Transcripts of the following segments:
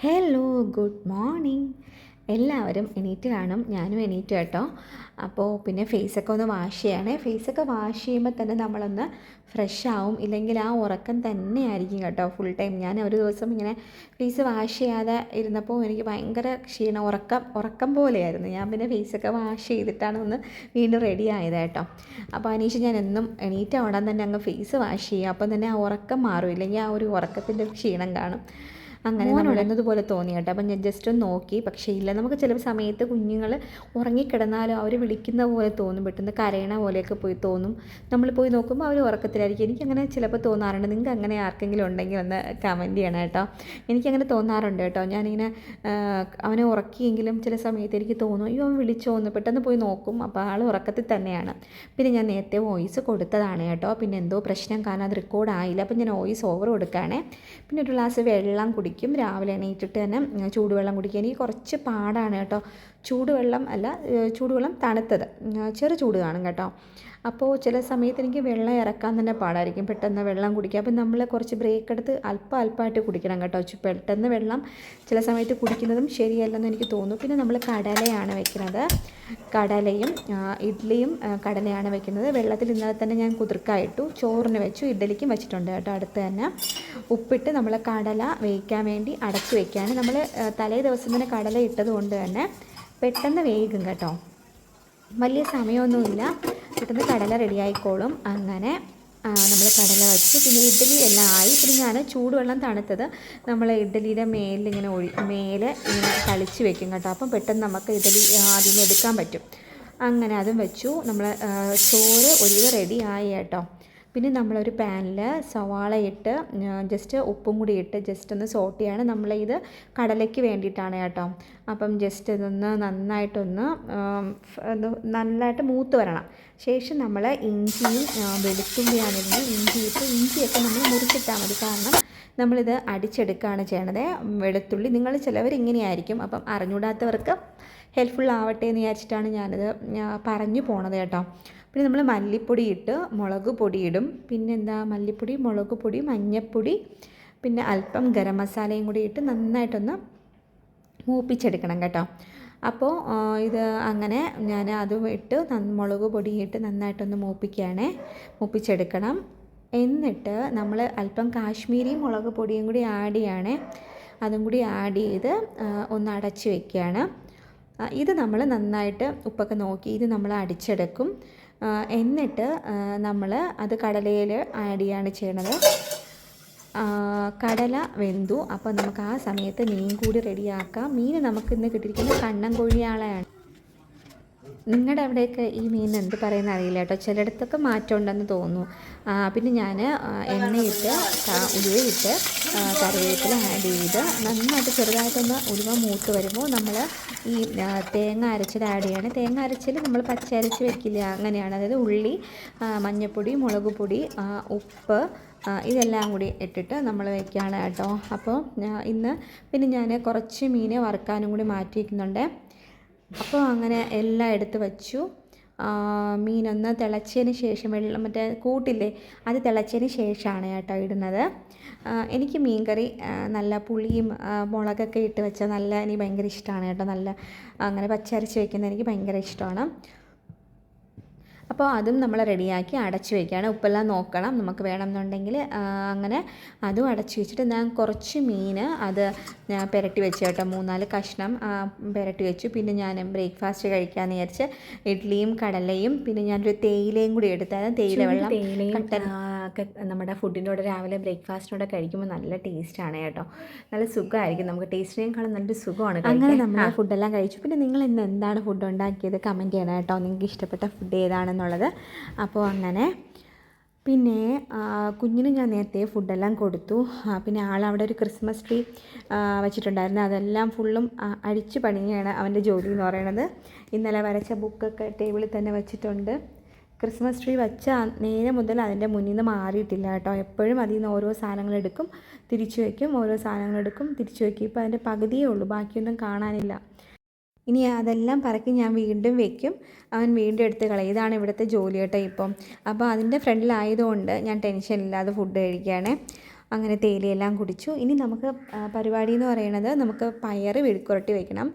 Hello good morning എല്ലാവരും എണീറ്റ് കാണും. ഞാനും എണീറ്റ് കേട്ടോ. അപ്പോൾ പിന്നെ ഫേസൊക്കെ ഒന്ന് വാഷ് ചെയ്യണേ. ഫേസൊക്കെ വാഷ് ചെയ്യുമ്പോൾ തന്നെ നമ്മളൊന്ന് ഫ്രഷ് ആവും. ഇല്ലെങ്കിൽ ആ ഉറക്കം തന്നെ ആയിരിക്കും കേട്ടോ. ഫുൾ ടൈം ഞാൻ ഒരു ദിവസം ഇങ്ങനെ ഫേസ് വാഷ് ചെയ്യാതെ ഇരുന്നപ്പോൾ എനിക്ക് ഭയങ്കര ക്ഷീണം ഉറക്കം ഉറക്കം പോലെയായിരുന്നു. ഞാൻ പിന്നെ ഫേസൊക്കെ വാഷ് ചെയ്തിട്ടാണ് ഒന്ന് വീണ്ടും റെഡി ആയത് കേട്ടോ. അപ്പോൾ അനീഷ് ഞാൻ എന്നും എണീറ്റ ഉടൻ തന്നെ അങ്ങ് ഫേസ് വാഷ് ചെയ്യുക അപ്പം തന്നെ ആ ഉറക്കം മാറും. ഇല്ലെങ്കിൽ ആ ഒരു ഉറക്കത്തിന്റെ ക്ഷീണം കാണും. അങ്ങനെ നമ്മൾ പോലെ തോന്നി കേട്ടോ. അപ്പം ഞാൻ ജസ്റ്റ് ഒന്ന് നോക്കി. പക്ഷേ ഇല്ല നമുക്ക് ചില സമയത്ത് കുഞ്ഞുങ്ങൾ ഉറങ്ങിക്കിടന്നാലും അവർ വിളിക്കുന്ന പോലെ തോന്നും. പെട്ടെന്ന് കരയണ പോലെയൊക്കെ പോയി തോന്നും. നമ്മൾ പോയി നോക്കുമ്പോൾ അവർ ഉറക്കത്തിലായിരിക്കും. എനിക്കങ്ങനെ ചിലപ്പോൾ തോന്നാറുണ്ട്. നിങ്ങൾക്ക് അങ്ങനെ ആർക്കെങ്കിലും ഉണ്ടെങ്കിൽ ഒന്ന് കമന്റ് ചെയ്യണം കേട്ടോ. എനിക്കങ്ങനെ തോന്നാറുണ്ട് കേട്ടോ. ഞാനിങ്ങനെ അവനെ ഉറക്കിയെങ്കിലും ചില സമയത്ത് എനിക്ക് തോന്നും അയ്യോ അവൻ വിളിച്ചോന്ന് പെട്ടെന്ന് പോയി നോക്കും. അപ്പോൾ ആൾ ഉറക്കത്തിൽ തന്നെയാണ്. പിന്നെ ഞാൻ നേരത്തെ വോയിസ് കൊടുത്തതാണ് കേട്ടോ. പിന്നെ എന്തോ പ്രശ്നം കാരണം അത് റെക്കോർഡ് ആയില്ല. അപ്പം ഞാൻ വോയിസ് ഓവർ കൊടുക്കുകയാണേ. പിന്നെ ഒരു ഗ്ലാസ് വെള്ളം കുടിക്കും കുടിക്കും. രാവിലെ എണീറ്റിട്ട് തന്നെ ചൂടുവെള്ളം കുടിക്കുക എനിക്ക് കുറച്ച് പാടാണ് കേട്ടോ. ചൂടുവെള്ളം അല്ല ചൂടുവെള്ളം തണുത്തത്. ചെറു ചൂട് കാണും കേട്ടോ. അപ്പോൾ ചില സമയത്ത് എനിക്ക് വെള്ളം ഇറക്കാൻ തന്നെ പാടായിരിക്കും. പെട്ടെന്ന് വെള്ളം കുടിക്കുക. അപ്പം നമ്മൾ കുറച്ച് ബ്രേക്ക് എടുത്ത് അല്പം അല്പമായിട്ട് കുടിക്കണം കേട്ടോ. പെട്ടെന്ന് വെള്ളം ചില സമയത്ത് കുടിക്കുന്നതും ശരിയല്ലെന്ന് എനിക്ക് തോന്നുന്നു. പിന്നെ നമ്മൾ കടലയാണ് വെക്കുന്നത്. കടലയും ഇഡ്ഡലിയും കടലയാണ് വെക്കുന്നത്. വെള്ളത്തിൽ ഇന്നലെ തന്നെ ഞാൻ കുതിർക്കായിട്ടു ചോറിന് വെച്ചു ഇഡ്ഡലിക്കും വെച്ചിട്ടുണ്ട് കേട്ടോ. അടുത്ത് തന്നെ. ഉപ്പിട്ട് നമ്മൾ കടല വേവിക്കാൻ വേണ്ടി അടച്ചു വെക്കുകയാണ്. നമ്മൾ തലേ ദിവസം തന്നെ കടല ഇട്ടത് കൊണ്ട് തന്നെ പെട്ടെന്ന് വേകും കേട്ടോ. വലിയ സമയമൊന്നുമില്ല. പെട്ടെന്ന് കടല റെഡി ആയിക്കോളും. അങ്ങനെ നമ്മൾ കടല വെച്ചു. പിന്നെ ഇഡ്ഡലി എല്ലാം ആയി. പിന്നെ ഞാൻ ചൂടുവെള്ളം തണുത്തത് നമ്മൾ ഇഡ്ഡലിയുടെ മേലിങ്ങനെ ഒഴി മേലെ ഇങ്ങനെ കളിച്ച് വെക്കും കേട്ടോ. അപ്പം പെട്ടെന്ന് നമുക്ക് ഇഡ്ഡലി ആദ്യം എടുക്കാൻ പറ്റും. അങ്ങനെ അതും വെച്ചു. നമ്മൾ ചോറ് ഒരുവിധം റെഡിയായി കേട്ടോ. പിന്നെ നമ്മളൊരു പാനിൽ സവാള ഇട്ട് ജസ്റ്റ് ഉപ്പും കൂടി ഇട്ട് ജസ്റ്റ് ഒന്ന് സോട്ട് ചെയ്യാണ്. ഇത് കടലയ്ക്ക് വേണ്ടിയിട്ടാണ് കേട്ടോ. അപ്പം ജസ്റ്റ് ഇതൊന്ന് നന്നായിട്ടൊന്ന് നന്നായിട്ട് മൂത്ത് വരണം. ശേഷം നമ്മൾ ഇഞ്ചിയും വെളുത്തുള്ളിയാണ് ഇതിന് ഇഞ്ചി ഇട്ട് ഇഞ്ചിയൊക്കെ നമ്മൾ മുറിച്ചിട്ടാൽ മതി. കാരണം നമ്മളിത് അടിച്ചെടുക്കുകയാണ് ചെയ്യണത്. വെളുത്തുള്ളി നിങ്ങൾ ചിലവർ ഇങ്ങനെയായിരിക്കും അപ്പം അറിഞ്ഞൂടാത്തവർക്ക് ഹെൽപ്ഫുൾ ആവട്ടെ എന്ന് വിചാരിച്ചിട്ടാണ് ഞാനത് പറഞ്ഞു പോണത് കേട്ടോ. പിന്നെ നമ്മൾ മല്ലിപ്പൊടി ഇട്ട് മുളക് പൊടി ഇടും പിന്നെന്താ മല്ലിപ്പൊടി മുളക് പൊടി മഞ്ഞൾപ്പൊടി പിന്നെ അല്പം ഗരം മസാലയും കൂടി ഇട്ട് നന്നായിട്ടൊന്ന് മൂപ്പിച്ചെടുക്കണം കേട്ടോ. അപ്പോൾ ഇത് അങ്ങനെ ഞാൻ അതും ഇട്ട് മുളക് പൊടി ഇട്ട് നന്നായിട്ടൊന്ന് മൂപ്പിക്കുകയാണേ മൂപ്പിച്ചെടുക്കണം. എന്നിട്ട് നമ്മൾ അല്പം കാശ്മീരി മുളക് പൊടിയും കൂടി ആഡ് ചെയ്യണേ. അതും കൂടി ആഡ് ചെയ്ത് ഒന്ന് അടച്ച് വെക്കുകയാണ് ഇത് നമ്മൾ നന്നായിട്ട് ഉപ്പൊക്കെ നോക്കി ഇത് നമ്മൾ അടിച്ചെടുക്കും. എന്നിട്ട് നമ്മൾ അത് കടലയിൽ ആഡ് ചെയ്യാണ് ചെയ്യണത്. കടല വെന്തു. അപ്പോൾ നമുക്ക് ആ സമയത്ത് മീൻ കൂടി റെഡിയാക്കാം മീൻ നമുക്ക് ഇന്ന് കിട്ടിയിരിക്കുന്നത് കണ്ണൻ കോഴിയാളയാണ്. നിങ്ങളുടെ അവിടെയൊക്കെ ഈ മീൻ എന്ത് പറയുന്ന അറിയില്ല കേട്ടോ. ചിലയിടത്തൊക്കെ മാറ്റം ഉണ്ടെന്ന് തോന്നുന്നു പിന്നെ ഞാൻ എണ്ണയിട്ട് ഉലുവയിട്ട് കറിവേപ്പില ആഡ് ചെയ്ത് നന്നായിട്ട് ചെറുതായിട്ടൊന്ന് ഉലുവ മൂത്ത് വരുമ്പോൾ നമ്മൾ ഈ തേങ്ങ അരച്ചത് ആഡ് ചെയ്യുകയാണ് തേങ്ങ അരച്ചിൽ നമ്മൾ പച്ച അരച്ച് വെക്കില്ല. അങ്ങനെയാണ്. അതായത് ഉള്ളി മഞ്ഞൾപ്പൊടി മുളക് പൊടി ഉപ്പ് ഇതെല്ലാം കൂടി ഇട്ടിട്ട് നമ്മൾ വയ്ക്കുകയാണ് കേട്ടോ. അപ്പോൾ ഇന്ന് പിന്നെ ഞാൻ കുറച്ച് മീൻ വറുക്കാനും കൂടി മാറ്റി വയ്ക്കുന്നുണ്ട് അപ്പോൾ അങ്ങനെ എല്ലാം എടുത്ത് വച്ചു. മീനൊന്ന് തിളച്ചതിന് ശേഷം വെള്ളം മറ്റേ കൂട്ടില്ലേ അത് തിളച്ചതിന് ശേഷമാണ് കേട്ടോ ഇടുന്നത്. എനിക്ക് മീൻകറി നല്ല പുളിയും മുളകൊക്കെ ഇട്ട് വെച്ചാൽ നല്ല എനിക്ക് ഭയങ്കര ഇഷ്ടമാണ് കേട്ടോ. നല്ല അങ്ങനെ പച്ചരച്ച് വയ്ക്കുന്നത് എനിക്ക് ഭയങ്കര ഇഷ്ടമാണ്. അപ്പോൾ അതും നമ്മൾ റെഡിയാക്കി അടച്ചു വയ്ക്കുകയാണ് ഉപ്പെല്ലാം നോക്കണം. നമുക്ക് വേണമെന്നുണ്ടെങ്കിൽ അങ്ങനെ അതും അടച്ചു വെച്ചിട്ട് ഞാൻ കുറച്ച് മീൻ അത് ഞാൻ പുരട്ടി വെച്ചു കേട്ടോ. മൂന്നാൽ കഷ്ണം പുരട്ടി വെച്ചു. പിന്നെ ഞാൻ ബ്രേക്ക്ഫാസ്റ്റ് കഴിക്കാമെന്ന് വിചാരിച്ച് ഇഡ്ഡലിയും കടലയും പിന്നെ ഞാനൊരു തേയിലയും കൂടി എടുത്തായിരുന്നു. തേയില വെള്ളം തേയിലയും നമ്മുടെ ഫുഡിന്റെ കൂടെ രാവിലെ ബ്രേക്ക്ഫാസ്റ്റിനോടെ കഴിക്കുമ്പോൾ നല്ല ടേസ്റ്റാണ് കേട്ടോ. നല്ല സുഖമായിരിക്കും. നമുക്ക് ടേസ്റ്റിനേക്കാളും നല്ലൊരു സുഖമാണ് അങ്ങനെ നമ്മൾ ഫുഡെല്ലാം കഴിച്ചു. പിന്നെ നിങ്ങൾ ഇന്ന് എന്താണ് ഫുഡ് ഉണ്ടാക്കിയത്? കമന്റ് ചെയ്യണം കേട്ടോ. നിങ്ങൾക്ക് ഇഷ്ടപ്പെട്ട ഫുഡ് ഏതാണെന്നുള്ളത്. അപ്പോൾ അങ്ങനെ. പിന്നെ കുഞ്ഞിന് ഞാൻ നേരത്തെ ഫുഡെല്ലാം കൊടുത്തു. പിന്നെ ആളവിടെ ഒരു ക്രിസ്മസ് ട്രീ വെച്ചിട്ടുണ്ടായിരുന്നു. അതെല്ലാം ഫുള്ളും അഴിച്ചു പണിയാണ് അവന്റെ ജോലി എന്ന് പറയുന്നത്. ഇന്നലെ വരച്ച ബുക്കൊക്കെ ടേബിളിൽ തന്നെ വെച്ചിട്ടുണ്ട്. ക്രിസ്മസ് ട്രീ വെച്ച നേരെ മുതൽ അതിന്റെ മുന്നിൽ നിന്ന് മാറിയിട്ടില്ല കേട്ടോ. എപ്പോഴും അതിൽ നിന്ന് ഓരോ സാധനങ്ങൾ എടുക്കും തിരിച്ചു വയ്ക്കും ഓരോ സാധനങ്ങൾ എടുക്കും തിരിച്ചു വയ്ക്കും ഇപ്പോൾ അതിന്റെ പകുതിയേ ഉള്ളൂ ബാക്കിയൊന്നും കാണാനില്ല. ഇനി അതെല്ലാം പറക്കി ഞാൻ വീണ്ടും വെക്കും. അവൻ വീണ്ടും എടുത്ത് കളയും. ഇതാണ് ഇവിടുത്തെ ജോലി കേട്ടോ ഇപ്പം. അപ്പോൾ അതിന്റെ ഫ്രണ്ടിലായതുകൊണ്ട് ഞാൻ ടെൻഷൻ ഇല്ലാതെ ഫുഡ് കഴിക്കുകയാണ്. അങ്ങനെ തേയിലയെല്ലാം കുടിച്ചു. ഇനി നമുക്ക് പരിപാടി എന്ന് പറയുന്നത് നമുക്ക് പയർ വിഴുക്കുരട്ടി വയ്ക്കണം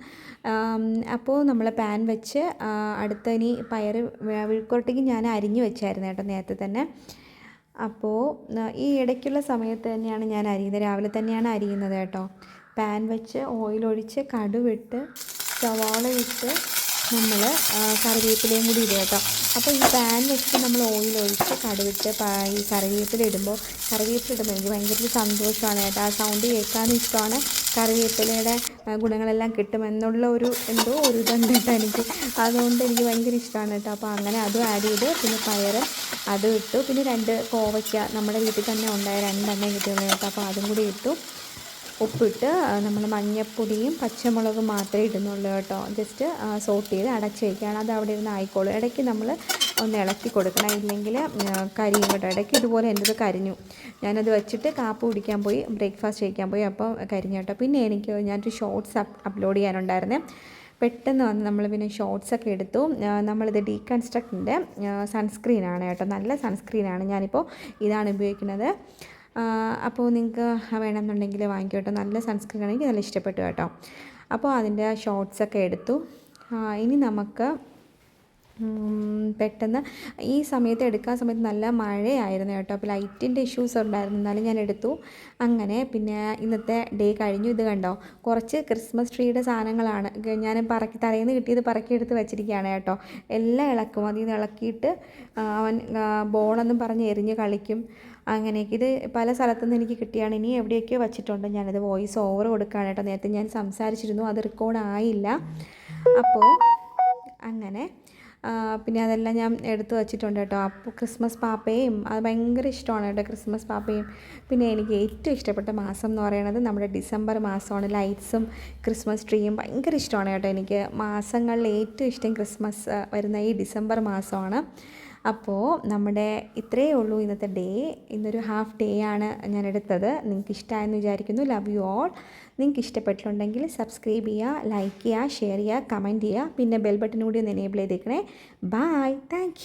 അപ്പോൾ നമ്മൾ പാൻ വെച്ച് അടുത്ത ഇനി പയർ വിഴുക്കുരട്ടിക്ക് ഞാൻ അരിഞ്ഞ് വെച്ചായിരുന്നു കേട്ടോ നേരത്തെ തന്നെ. അപ്പോൾ ഈ ഇടയ്ക്കുള്ള സമയത്ത് തന്നെയാണ് ഞാൻ അരിയുന്നത്. രാവിലെ തന്നെയാണ് അരിയുന്നത് കേട്ടോ. പാൻ വെച്ച് ഓയിലൊഴിച്ച് കടുവിട്ട് സവാള ഇട്ട് നമ്മൾ കറിവേപ്പിലയും കൂടി ഇടുക കേട്ടോ. അപ്പോൾ ഈ പാൻ വെച്ചിട്ട് നമ്മൾ ഓയിൽ ഒഴിച്ച് കടുവിട്ട് ഈ കറിവേപ്പില ഇടുമ്പോൾ കറിവേപ്പില ഇടുമ്പോൾ എനിക്ക് ഭയങ്കര സന്തോഷമാണ് കേട്ടോ. ആ സൗണ്ട് കേൾക്കാനും ഇഷ്ടമാണ്. കറിവേപ്പിലയുടെ ഗുണങ്ങളെല്ലാം കിട്ടുമെന്നുള്ള ഒരു എന്തോ ഒരു ഇതുണ്ട് കേട്ടോ എനിക്ക്. അതുകൊണ്ട് എനിക്ക് ഭയങ്കര ഇഷ്ടമാണ് കേട്ടോ. അപ്പോൾ അങ്ങനെ അതും ആഡ് ചെയ്ത്. പിന്നെ പയർ അതും ഇട്ടു. പിന്നെ രണ്ട് കോവയ്ക്ക നമ്മുടെ വീട്ടിൽ തന്നെ ഉണ്ടായ രണ്ടെണ്ണം കിട്ടിയുള്ളൂ കേട്ടോ. അപ്പോൾ അതും കൂടി ഇട്ടു. ഉപ്പിട്ട് നമ്മൾ മഞ്ഞൾപ്പൊടിയും പച്ചമുളകും മാത്രമേ ഇടുന്നുള്ളൂ കേട്ടോ. ജസ്റ്റ് സോട്ട് ചെയ്ത് അടച്ച് വയ്ക്കുകയാണ് അത് അവിടെ ഇരുന്ന് ആയിക്കോളും. ഇടയ്ക്ക് നമ്മൾ ഒന്ന് ഇളക്കി കൊടുക്കണം. ഇല്ലെങ്കിൽ കരിയും കേട്ടോ. ഇടയ്ക്ക് ഇതുപോലെ എന്റെത് കരിഞ്ഞു. ഞാനത് വെച്ചിട്ട് കാപ്പ് കുടിക്കാൻ പോയി ബ്രേക്ക്ഫാസ്റ്റ് കഴിക്കാൻ പോയി. അപ്പോൾ കരിഞ്ഞു കേട്ടോ. പിന്നെ എനിക്ക് ഞാനൊരു ഷോർട്സ് അപ്ലോഡ് ചെയ്യാനുണ്ടായിരുന്നേ. പെട്ടെന്ന് വന്ന് നമ്മൾ പിന്നെ ഷോർട്സ് ഒക്കെ എടുത്തു. നമ്മളിത് ഡീകൺസ്ട്രക്റ്റിന്റെ സൺസ്ക്രീനാണ് കേട്ടോ. നല്ല സൺസ്ക്രീനാണ് ഞാനിപ്പോൾ ഇതാണ് ഉപയോഗിക്കുന്നത്. അപ്പോൾ നിങ്ങൾക്ക് വേണമെന്നുണ്ടെങ്കിൽ വാങ്ങിക്കും കേട്ടോ നല്ല സൺസ്ക്രീൻ ആണെങ്കിൽ നല്ല ഇഷ്ടപ്പെട്ടു കേട്ടോ. അപ്പോൾ അതിന്റെ ഷോർട്സൊക്കെ എടുത്തു. ഇനി നമുക്ക് പെട്ടെന്ന് ഈ സമയത്ത് എടുക്കാൻ സമയത്ത് നല്ല മഴയായിരുന്നു കേട്ടോ. അപ്പോൾ ലൈറ്റിന്റെ ഇഷ്യൂസ് ഉണ്ടായിരുന്നു. എന്നാലും ഞാൻ എടുത്തു. അങ്ങനെ പിന്നെ ഇന്നത്തെ ഡേ കഴിഞ്ഞു. ഇത് കണ്ടോ? കുറച്ച് ക്രിസ്മസ് ട്രീയുടെ സാധനങ്ങളാണ്. ഞാൻ പറക്കി തലേന്ന് കിട്ടിയത് പറക്കിയെടുത്ത് വെച്ചിരിക്കുകയാണ് കേട്ടോ. എല്ലാം ഇളക്കും. അതിൽ നിന്ന് ഇളക്കിയിട്ട് അവൻ ബോളെന്നും പറഞ്ഞ് എറിഞ്ഞ് കളിക്കും. അങ്ങനെയൊക്കെ. ഇത് പല സ്ഥലത്തുനിന്ന് എനിക്ക് കിട്ടിയാണ്. ഇനി എവിടെയൊക്കെ വച്ചിട്ടുണ്ട്. ഞാനത് വോയിസ് ഓവർ കൊടുക്കുകയാണ് കേട്ടോ. നേരത്തെ ഞാൻ സംസാരിച്ചിരുന്നു. അത് റെക്കോർഡ് ആയില്ല. അപ്പോൾ അങ്ങനെ പിന്നെ അതെല്ലാം ഞാൻ എടുത്തു വച്ചിട്ടുണ്ട് കേട്ടോ. അപ്പോൾ ക്രിസ്മസ് പാപ്പയും അത് ഭയങ്കര ഇഷ്ടമാണ് കേട്ടോ ക്രിസ്മസ് പാപ്പയും. പിന്നെ എനിക്ക് ഏറ്റവും ഇഷ്ടപ്പെട്ട മാസം എന്ന് പറയുന്നത് നമ്മുടെ ഡിസംബർ മാസമാണ്. ലൈറ്റ്സും ക്രിസ്മസ് ട്രീയും ഭയങ്കര ഇഷ്ടമാണ് കേട്ടോ എനിക്ക്. മാസങ്ങളിൽ ഏറ്റവും ഇഷ്ടം ക്രിസ്മസ് വരുന്ന ഈ ഡിസംബർ മാസമാണ്. അപ്പോൾ നമ്മുടെ ഇത്രയേ ഉള്ളൂ ഇന്നത്തെ ഡേ. ഇന്നൊരു ഹാഫ് ഡേ ആണ് ഞാൻ എടുത്തത്. നിങ്ങൾക്ക് ഇഷ്ടമായെന്ന് വിചാരിക്കുന്നു. ലവ് യു ഓൾ നിങ്ങൾക്ക് ഇഷ്ടപ്പെട്ടിട്ടുണ്ടെങ്കിൽ സബ്സ്ക്രൈബ് ചെയ്യുക ലൈക്ക് ചെയ്യുക ഷെയർ ചെയ്യുക കമന്റ് ചെയ്യുക. പിന്നെ ബെൽ ബട്ടൺ കൂടി ഒന്ന് എനേബിൾ ചെയ്തേക്കണേ. Bye thank